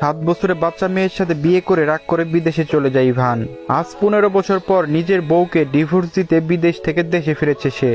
সাত বছরের বাচ্চা মেয়ের সাথে বিয়ে করে রাগ করে বিদেশে চলে যায় ইভান। আজ পনেরো বছর পর নিজের বউকে ডিভোর্স দিতে বিদেশ থেকে দেশে ফিরেছে সে।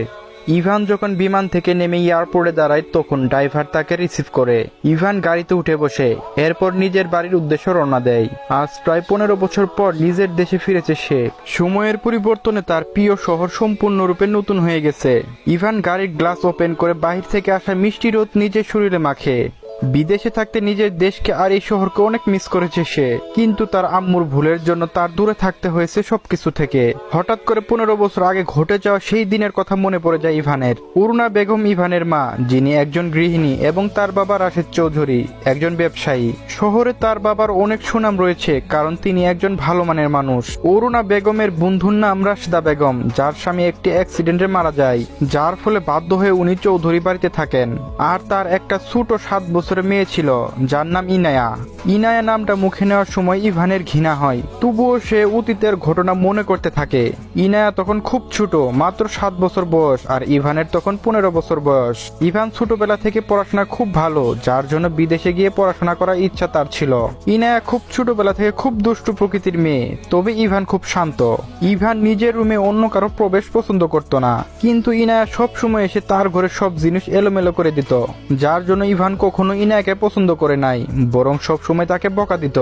ইভান যখন বিমান থেকে নেমে এয়ারপোর্টে দাঁড়ায়, তখন ড্রাইভার তাকে রিসিভ করে। ইভান গাড়িতে উঠে বসে, এরপর নিজের বাড়ির উদ্দেশ্যে রওনা দেয়। আজ প্রায় পনেরো বছর পর নিজের দেশে ফিরেছে সে। সময়ের পরিবর্তনে তার প্রিয় শহর সম্পূর্ণরূপে নতুন হয়ে গেছে। ইভান গাড়ির গ্লাস ওপেন করে বাহির থেকে আসা মিষ্টি রোদ নিজের শরীরে মাখে। বিদেশে থাকতে নিজের দেশকে আর এই শহরকে অনেক মিস করেছে সে। কিন্তু তার আম্মুর ভুলের জন্য তার দূরে থাকতে হয়েছে সবকিছু থেকে। হঠাৎ করে পনেরো বছর আগে ঘটে যাওয়া সেই দিনের কথা মনে পড়ে যায় ইভানের। অরুণা বেগম ইভানের মা, যিনি একজন গৃহিণী এবং তার বাবা রাশেদ চৌধুরী, একজন ব্যবসায়ী। শহরে তার বাবার অনেক সুনাম রয়েছে, কারণ তিনি একজন ভালো মানের মানুষ। অরুণা বেগমের বন্ধুর নাম রাশিদা বেগম, যার স্বামী একটি অ্যাক্সিডেন্টে মারা যায়, যার ফলে বাধ্য হয়ে উনি চৌধুরী বাড়িতে থাকেন। আর তার একটা ছোট সাত বছরের মেয়ে ছিল, যার নাম ইনায়া। ইনায়া নামটা মুখে নেওয়ার সময় ইভানের ঘৃণা হয়, তবুও সে অতীতের ঘটনা মনে করতে থাকে। ইনায়া তখন খুব ছোট, মাত্র সাত বছর বয়স, আর ইভানের তখন পনেরো বছর বয়স। ইভান ছোটবেলা থেকে পড়াশোনা খুব ভালো, যার জন্য বিদেশে গিয়ে পড়াশোনা করার ইচ্ছা তার ছিল। ইনায়া খুব ছোটবেলা থেকে খুব দুষ্টু প্রকৃতির মেয়ে, তবে ইভান খুব শান্ত। ইভান নিজের রুমে অন্য কারও প্রবেশ পছন্দ করত না, কিন্তু ইনায়া সব সময় এসে তার ঘরে সব জিনিস এলোমেলো করে দিত, যার জন্য ইভান কখনো ইনায়াকে পছন্দ করে নাই, বরং সব সময় তাকে বকা দিত।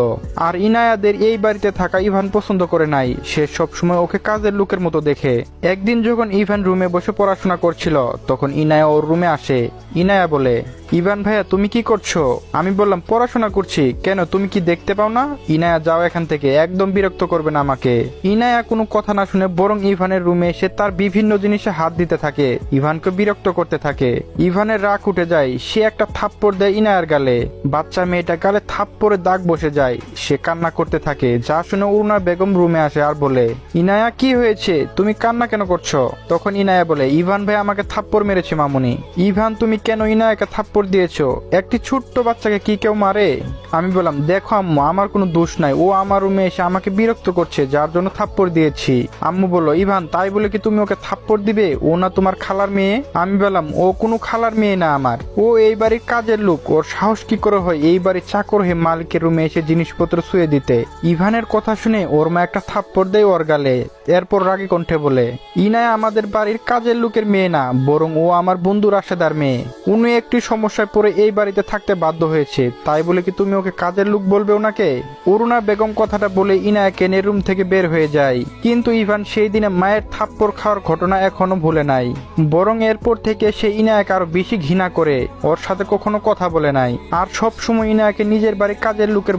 আর ইনায়াদের এই বাড়িতে থাকা ইভান পছন্দ করে নাই, সে সব সময় ওকে কাজের লোকের মতো দেখে। একদিন যখন ইভান রুমে বসে পড়াশোনা করছিল, তখন ইনায়া ওর রুমে আসে। ইনায়া বলে, ইভান ভাইয়া, তুমি কি করছ? আমি বললাম, পড়াশোনা করছি। কেন, তুমি কি দেখতে পাও না? ইনায়া, যাও এখান থেকে, একদম বিরক্ত করবে না আমাকে। ইনায়া কোনো কথা না শুনে বরং ইভানের রুমে এসে তার বিভিন্ন জিনিসে হাত দিতে থাকে, ইভানকে বিরক্ত করতে থাকে। ইভানের রাগ উঠে যায়, সে একটা থাপ্পড় দেয় ইনায়ার গালে। বাচ্চা মেয়েটা গালে থাপ্পড়ে দাগ বসে যায়। সে কান্না করতে থাকে, যা শুনে অরুণা বেগম রুমে আসে আর বলে, ইনায়া, কি হয়েছে? তুমি কান্না কেন করছ? তখন ইনায়া বলে, ইভান ভাই আমাকে থাপ্পড় মেরেছে, মামুনি। ইভান, তুমি কেন ইনায়াকে থাপ্পড় দিয়েছ? একটি ছোট্ট বাচ্চাকে কি কেউ মারে? আমি বললাম, দেখো আম্মু, আমার কোনো দোষ নাই। ও আমার রুমে এসে আমাকে বিরক্ত করছে, যার জন্য থাপ্পড় দিয়েছি। আম্মু বলল, ইভান, তাই বলে কি তুমি ওকে থাপ্পড় দিবে? ও না তোমার খালার মেয়ে? আমি বললাম, ও কোনো খালার মেয়ে না আমার। ও এই বাড়ির কাজের লোক। ওর সাহস কি করে হয়? এই বাড়ির চাকর হয়ে মালিকের রুমে এসে জিনিসপত্র শুয়ে দিতে। ইভানের কথা শুনে ওর মা একটা থাপ্পড় দেয় ওর গালে। এরপর রাগী কণ্ঠে বলে, ইনায় আমাদের বাড়ির কাজের লোকের মেয়ে না, বরং ও আমার বন্ধু রাশেদার মেয়ে। উনি একটি সমস্যায় পড়ে এই বাড়িতে থাকতে বাধ্য হয়েছে। তাই বলে কি তুমি ওকে কাজের লোক বলবে ওনাকে? অরুণা বেগম কথাটা বলে ইনায়াকে রুম থেকে বের হয়ে যায়। কিন্তু ইভান সেই দিনে মায়ের থাপ্পড় খাওয়ার ঘটনা এখনও ভুলে নাই। বরং এরপর থেকে সে ইনায়াকে আরও বেশি ঘৃণা করে। ওর সাথে কখনো কথা বলে নাই। আর সব সময় ইনায়াকে নিজের বাড়ি কাজের লোকের